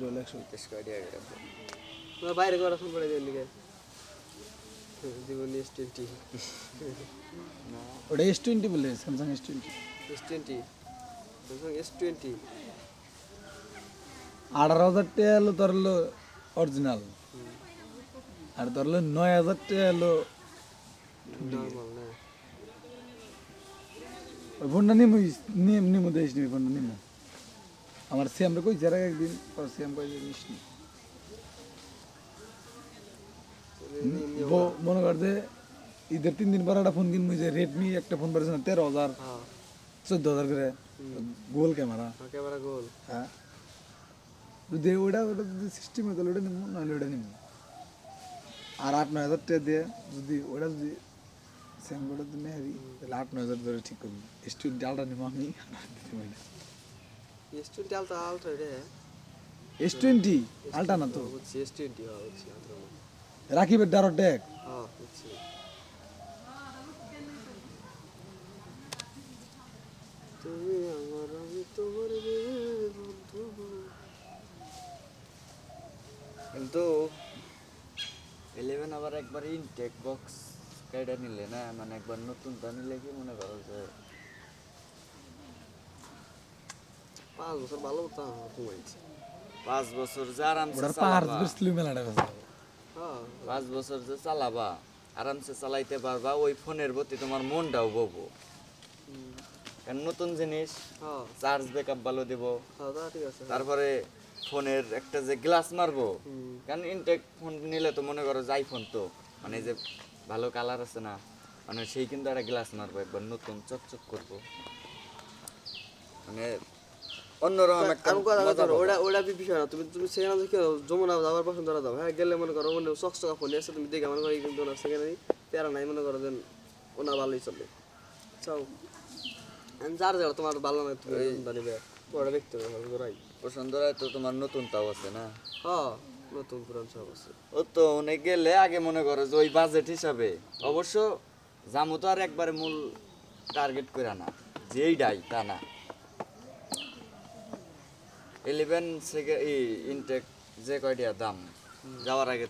বেশ কয়টি আগে রাখব তোমার বাইরে করা ফোন পড়ে দিয়ে লিখে জীবন এস টোয়েন্টি ওটা এস টোয়েন্টি বলে Samsung S twenty S twenty Samsung S twenty আঠারো হাজার টাকা হলো তোর হলো অরিজিনাল আর তোর হলো নয় হাজার টাকা হলো ওই ফোনটা নিমু নিম নিমু দেখিস নি ফোনটা নিমু আমার সিএমটা কই? যারা একদিন পর সিএম কই নি মনে কর যে ঈদের তিন দিন পর একটা ফোন কিনবো যে রেডমি একটা ফোন পাইছে না তেরো হাজার হ্যাঁ। চোদ্দ হাজার করে। গোল ক্যামেরা। ক্যামেরা গোল। হ্যাঁ। যদি ওটা ওটা যদি সিস্টেম হতো ওটা নিমু নাহলে ওটা নিমু আর আট নয় হাজার টাকা দিয়ে যদি ওটা যদি সেম ওটা যদি নেহারি তাহলে আট নয় হাজার ধরে ঠিক করব। স্টুডেন্ট আলটা নিবো আমি। এস টোয়েন্টি আলট্রা আলট্রা রে। এস টোয়েন্টি আলটা না তো? বুঝছি এস টোয়েন্টি বুঝছি রাকিবের ডারো ডেক। হ্যাঁ বুঝছি তুমি আমার আমি তোমার বন্ধু। কিন্তু ইলেভেন আবার একবার ইনটেক বক্স কাইডা নিলে না? মানে একবার নতুনটা নিলে কি মনে করো যে পাঁচ বছর ভালো তো ঘুমাইছে। পাঁচ বছর যে আরামসে চালাবা। হ্যাঁ। পাঁচ বছর যে চালাবা আরামসে চালাইতে পারবা ওই ফোনের প্রতি তোমার মনটাও ববো। কারণ নতুন জিনিস হ্যাঁ। চার্জ ব্যাকআপ ভালো দেবো। হ্যাঁ ঠিক তারপরে ফোনের একটা যে গ্লাস মারবো। কারণ ইনটেক ফোন নিলে তো মনে করো যাই ফোন তো মানে যে ভালো কালার আছে না মানে সেই কিন্তু একটা গ্লাস মারবো একবার নতুন চকচক করব। মানে অন্যরকম একটা। ওটা ওটা বিষয় না তুমি তুমি সেখানে দেখে যমুনা যাওয়ার পছন্দ করা দাও হ্যাঁ গেলে মনে করো মনে ফোন এসে তুমি দেখে মনে করো কিন্তু না সেখানে প্যারা নাই মনে করো ওনা ভালোই চাও যার যার তোমার ভালো না তুমি জানিবে ওটা দেখতে হবে তো তোমার নতুন তাও আছে না? হ্যাঁ নতুন পুরান সব আছে। ও তো অনেক গেলে আগে মনে করো যে ওই বাজেট হিসাবে। অবশ্য জামু তো আর একবারে মূল টার্গেট করে না যেই ডাই তা না। ইলেভেন সেকেন্ড ইনটেক যে কয়টা দাম? যাওয়ার আগে